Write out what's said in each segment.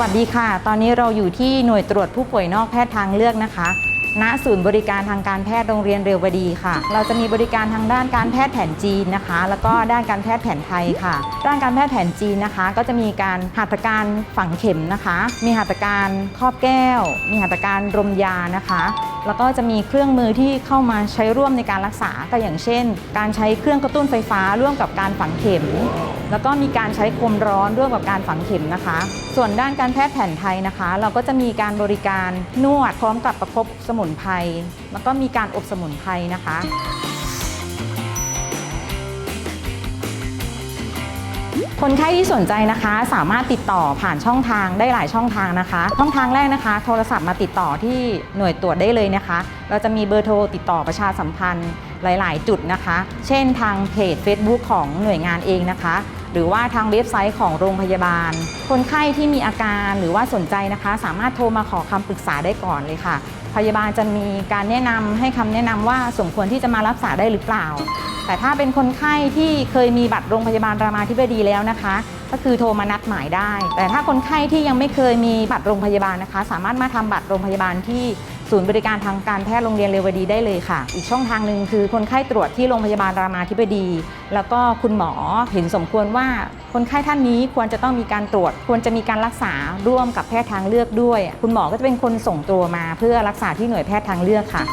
วัสดีค่ะ ตอนนี้เราอยู่ที่หน่วยตรวจผู้ป่วยนอกแพทย์ทางเลือกนะคะ ณศูนย์บริการทางการแพทย์โรงเรียนเรวดีค่ะ เราจะมีบริการทางด้านการแพทย์แผนจีนนะคะ แล้วก็ด้านการแพทย์แผนไทยค่ะ ด้านการแพทย์แผนจีนนะคะ ก็จะมีการหัตถการฝังเข็มนะคะ มีหัตถการครอบแก้ว มีหัตถการรมยานะคะ แล้วก็จะมีเครื่องมือที่เข้ามาใช้ร่วมในการรักษาก็อย่างเช่น การใช้เครื่องกระตุ้นไฟฟ้าร่วมกับการฝังเข็ม แล้วก็มีการใช้คมร้อนร่วมกับการฝังเข็มนะคะ ส่วนด้านการแพทย์แผนไทยนะคะ เราก็จะมีการบริการนวดพร้อมกับประคบสมุนไพรแล้วก็มีการอบสมุนไพรนะคะคนไข้ที่สนใจนะคะสามารถติดต่อผ่านช่องทางได้หลายช่องทางนะคะ ช่องทางแรกนะคะ โทรศัพท์มาติดต่อที่หน่วยตรวจได้เลยนะคะ เราจะมีเบอร์โทรติดต่อประชาสัมพันธ์หลาย ๆ จุดนะคะ เช่นทางเพจ Facebook ของหน่วยงานเองนะคะ หรือว่าทางเว็บไซต์ของโรงพยาบาล คนไข้ที่มีอาการหรือว่าสนใจนะคะ สามารถโทรมาขอคำปรึกษาได้ก่อนเลยค่ะ พยาบาลจะมีการแนะนำให้คำแนะนำว่าสมควรที่จะมารักษาได้หรือเปล่า แต่ถ้าเป็นคนไข้ที่เคยมีบัตรโรงพยาบาลรามาธิบดีแล้วนะคะ ก็คือโทรมานัดหมายได้ แต่ถ้าคนไข้ที่ยังไม่เคยมีบัตรโรงพยาบาลนะคะ สามารถมาทำบัตรโรงพยาบาลที่ ศูนย์บริการทางการแพทย์โรงเรียนเรวดีได้เลยค่ะ อีกช่องทางหนึ่งคือคนไข้ตรวจที่โรงพยาบาลรามาธิบดี แล้วก็คุณหมอเห็นสมควรว่าคนไข้ท่านนี้ควรจะต้องมีการตรวจ ควรจะมีการรักษาร่วมกับแพทย์ทางเลือกด้วย คุณหมอก็จะเป็นคนส่งตัวมาเพื่อรักษาที่หน่วยแพทย์ทางเลือกค่ะ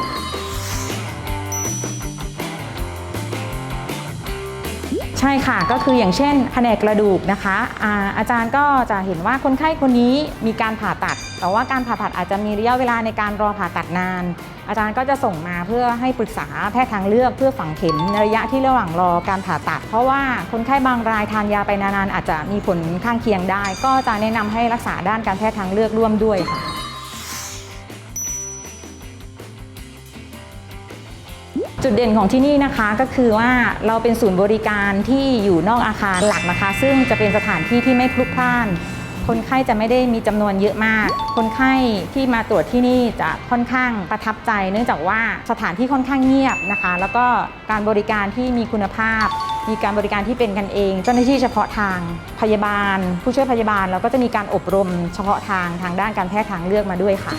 ช่ค่ะก็คืออย่างเช่นแผนกกระดูกนะคะอาอาจารย์ก็จะเห็นว่าคนไข้คนนี้มีการผ่าตัด แต่ว่าการผ่าตัดอาจจะมีระยะเวลาในการรอผ่าตัดนาน อาจารย์ก็จะส่งมาเพื่อให้ปรึกษาแพทย์ทางเลือกเพื่อฝังเข็มในระยะที่ระหว่างรอการผ่าตัด เพราะว่าคนไข้บางรายทานยาไปนานๆอาจจะมีผลข้างเคียงได้ ก็จะแนะนำให้รักษาด้านการแพทย์ทางเลือกร่วมด้วยค่ะ จุดเด่นของที่นี่นะคะก็คือว่าเราเป็นศูนย์บริการที่อยู่นอกอาคารหลักนะคะ ซึ่งจะเป็นสถานที่ที่ไม่พลุกพล่าน คนไข้จะไม่ได้มีจำนวนเยอะมาก คนไข้ที่มาตรวจที่นี่จะค่อนข้างประทับใจ เนื่องจากว่าสถานที่ค่อนข้างเงียบนะคะ แล้วก็การบริการที่มีคุณภาพ มีการบริการที่เป็นกันเอง เจ้าหน้าที่เฉพาะทางพยาบาล ผู้ช่วยพยาบาลแล้วก็จะมีการอบรมเฉพาะทางทางด้านการแพทย์ทางเลือกมาด้วยค่ะ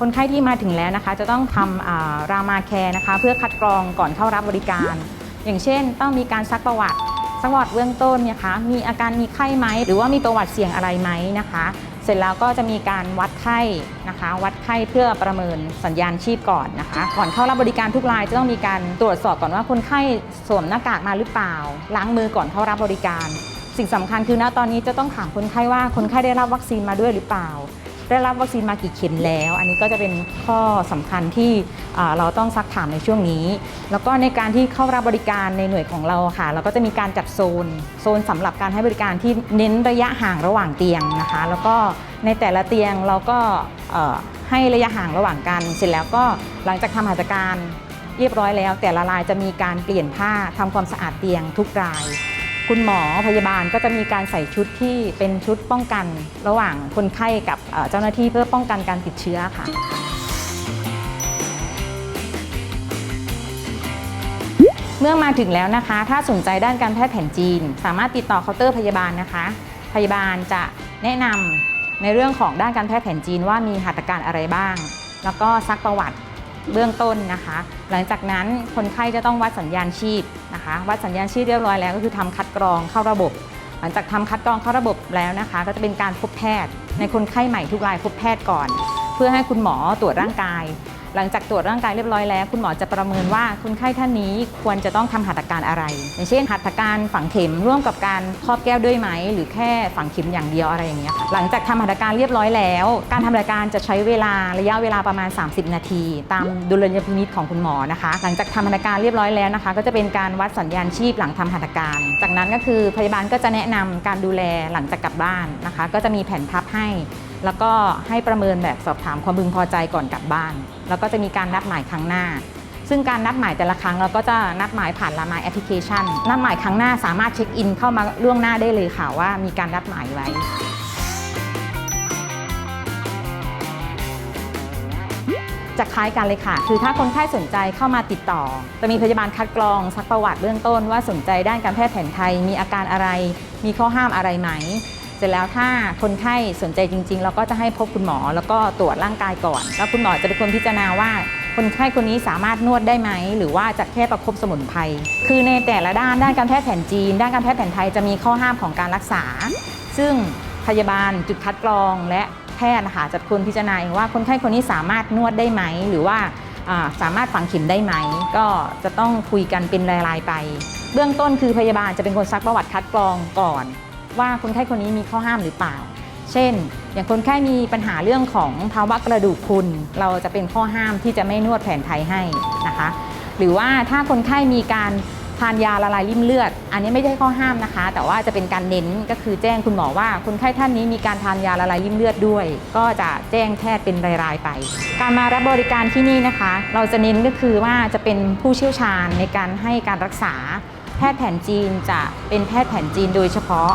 คนไข้ที่มาถึงแล้วนะคะ จะต้องทำรามาแคร์นะคะ เพื่อคัดกรองก่อนเข้ารับบริการ อย่างเช่น ต้องมีการซักประวัติซักประวัติเบื้องต้นนี่ยคะ มีอาการมีไข้ไหม หรือว่ามีประวัติเสี่ยงอะไรไหมนะคะ เสร็จแล้วก็จะมีการวัดไข้นะคะ วัดไข้เพื่อประเมินสัญญาณชีพก่อนนะคะ ก่อนเข้ารับบริการทุกรายจะต้องมีการตรวจสอบก่อนว่าคนไข้สวมหน้ากากมาหรือเปล่า ล้างมือก่อนเข้ารับบริการ สิ่งสำคัญคือณตอนนี้จะต้องถามคนไข้ว่าคนไข้ได้รับวัคซีนมาด้วยหรือเปล่า ได้รับวัคซีนมากี่เข็มแล้ว อันนี้ก็จะเป็นข้อสำคัญที่เราต้องซักถามในช่วงนี้ แล้วก็ในการที่เข้ารับบริการในหน่วยของเราค่ะ เราก็จะมีการจัดโซน โซนสำหรับการให้บริการที่เน้นระยะห่างระหว่างเตียงนะคะ แล้วก็ในแต่ละเตียงเราก็ให้ระยะห่างระหว่างกัน เสร็จแล้วก็หลังจากทำหัตถการเรียบร้อยแล้ว แต่ละรายจะมีการเปลี่ยนผ้าทำความสะอาดเตียงทุกราย คุณหมอพยาบาลก็จะมีการใส่ชุดที่เป็นชุดป้องกันระหว่างคนไข้กับเจ้าหน้าที่เพื่อป้องกันการติดเชื้อค่ะเมื่อมาถึงแล้วนะคะ ถ้าสนใจด้านการแพทย์แผนจีน สามารถติดต่อเคาน์เตอร์พยาบาลนะคะ พยาบาลจะแนะนำในเรื่องของด้านการแพทย์แผนจีนว่ามีหัตถการอะไรบ้าง แล้วก็ซักประวัติ เบื้องต้นนะคะ หลังจากนั้นคนไข้จะต้องวัดสัญญาณชีพนะคะ วัดสัญญาณชีพเรียบร้อยแล้วก็คือทำคัดกรองเข้าระบบ หลังจากทำคัดกรองเข้าระบบแล้วนะคะ ก็จะเป็นการพบแพทย์ ในคนไข้ใหม่ทุกรายพบแพทย์ก่อน เพื่อให้คุณหมอตรวจร่างกาย หลังจากตรวจร่างกายเรียบร้อยแล้ว คุณหมอจะประเมินว่าคนไข้ท่านนี้ควรจะต้องทำหัตถการอะไร อย่างเช่น หัตถการฝังเข็มร่วมกับการครอบแก้วด้วยไหม หรือแค่ฝังเข็มอย่างเดียวอะไรอย่างเงี้ยค่ะหลังจากทำหัตถการเรียบร้อยแล้ว การทำหัตถการจะใช้เวลาระยะเวลาประมาณ 30 นาที ตามดุลยพินิจของคุณหมอนะคะ หลังจากทำหัตถการเรียบร้อยแล้วนะคะ ก็จะเป็นการวัดสัญญาณชีพหลังทำหัตถการ จากนั้นก็คือพยาบาลก็จะแนะนำการดูแลหลังจากกลับบ้านนะคะ ก็จะมีแผนพับให้ แล้วก็ให้ประเมินแบบสอบถามความพึงพอใจก่อนกลับบ้าน แล้วก็จะมีการนัดหมายครั้งหน้า ซึ่งการนัดหมายแต่ละครั้งเราก็จะนัดหมายผ่านละหมายแอปพลิเคชัน นัดหมายครั้งหน้าสามารถเช็คอินเข้ามาล่วงหน้าได้เลยค่ะว่ามีการนัดหมายไว้จะคล้ายกันเลยค่ะ คือถ้าคนไข้สนใจเข้ามาติดต่อ จะมีพยาบาลคัดกรองซักประวัติเบื้องต้นว่าสนใจด้านการแพทย์แผนไทย มีอาการอะไร มีข้อห้ามอะไรไหม เสร็จแล้วถ้าคนไข้สนใจจริง ๆ เราก็จะให้พบคุณหมอแล้วก็ตรวจร่างกายก่อน แล้วคุณหมอจะเป็นคนพิจารณาว่า คนไข้คนนี้สามารถนวดได้ไหม หรือว่าจะแค่ประคบสมุนไพรคือในแต่ละด้านด้านการแพทย์แผนจีน ด้านการแพทย์แผนไทยจะมีข้อห้ามของการรักษา ซึ่งพยาบาลจุดคัดกรองและแพทย์นะคะจะเป็นคนพิจารณาเองว่าคนไข้คนนี้สามารถนวดได้ไหม หรือว่าอ่าสามารถฝังเข็มได้ไหม ก็จะต้องคุยกันเป็นรายๆไป เบื้องต้นคือพยาบาลจะเป็นคนซักประวัติคัดกรองก่อน ว่าคนไข้คนนี้มีข้อห้ามหรือเปล่า เช่น อย่างคนไข้มีปัญหาเรื่องของภาวะกระดูกพรุนเราจะเป็นข้อห้ามที่จะไม่นวดแผนไทยให้นะคะ หรือว่าถ้าคนไข้มีการทานยาละลายริ่มเลือด อันนี้ไม่ใช่ข้อห้ามนะคะ แต่ว่าจะเป็นการเน้นก็คือแจ้งคุณหมอว่าคนไข้ท่านนี้มีการทานยาละลายริ่มเลือดด้วย ก็จะแจ้งแพทย์เป็นรายๆไป การมารับบริการที่นี่นะคะ เราจะเน้นก็คือว่าจะเป็นผู้เชี่ยวชาญในการให้การรักษา แพทย์แผนจีนจะเป็นแพทย์แผนจีนโดยเฉพาะ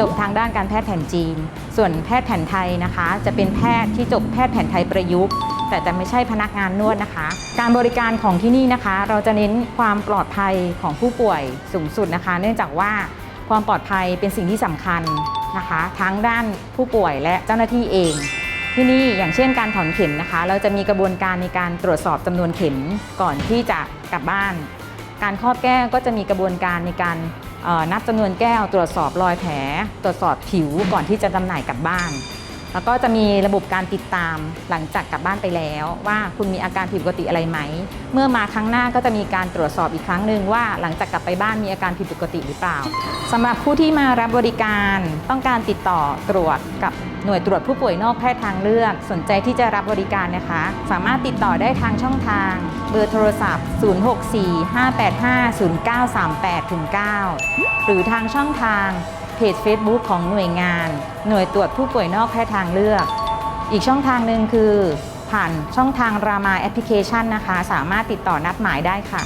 จบทางด้านการแพทย์แผนจีน ส่วนแพทย์แผนไทยนะคะ จะเป็นแพทย์ที่จบแพทย์แผนไทยประยุกต์ แต่จะไม่ใช่พนักงานนวดนะคะ การบริการของที่นี่นะคะ เราจะเน้นความปลอดภัยของผู้ป่วยสูงสุดนะคะ เนื่องจากว่าความปลอดภัยเป็นสิ่งที่สำคัญนะคะ ทั้งด้านผู้ป่วยและเจ้าหน้าที่เอง ที่นี่อย่างเช่นการถอนเข็มนะคะ เราจะมีกระบวนการในการตรวจสอบจำนวนเข็มก่อนที่จะกลับบ้าน การครอบแก้ก็จะมีกระบวนการในการ นับจำนวนแก้วตรวจสอบรอยแผล ตรวจสอบผิวก่อนที่จะจำหน่ายกลับบ้าน แล้วก็จะมีระบบการติดตามหลังจากกลับบ้านไปแล้ว ว่าคุณมีอาการผิดปกติอะไรไหม เมื่อมาครั้งหน้าก็จะมีการตรวจสอบอีกครั้งหนึ่งว่าหลังจากกลับไปบ้านมีอาการผิดปกติหรือเปล่าสำหรับผู้ที่มารับบริการต้องการติดต่อตรวจกับ หน่วยตรวจผู้ป่วยนอกแพทย์ทางเลือก สนใจที่จะรับบริการนะคะ สามารถติดต่อได้ทางช่องทาง เบอร์โทรศัพท์ 0645850938-9 หรือทางช่องทางเพจ Facebook ของหน่วยงาน หน่วยตรวจผู้ป่วยนอกแพทย์ทางเลือก อีกช่องทางหนึ่งคือ ผ่านช่องทางรามาแอปพลิเคชันนะคะ สามารถติดต่อนัดหมายได้ค่ะ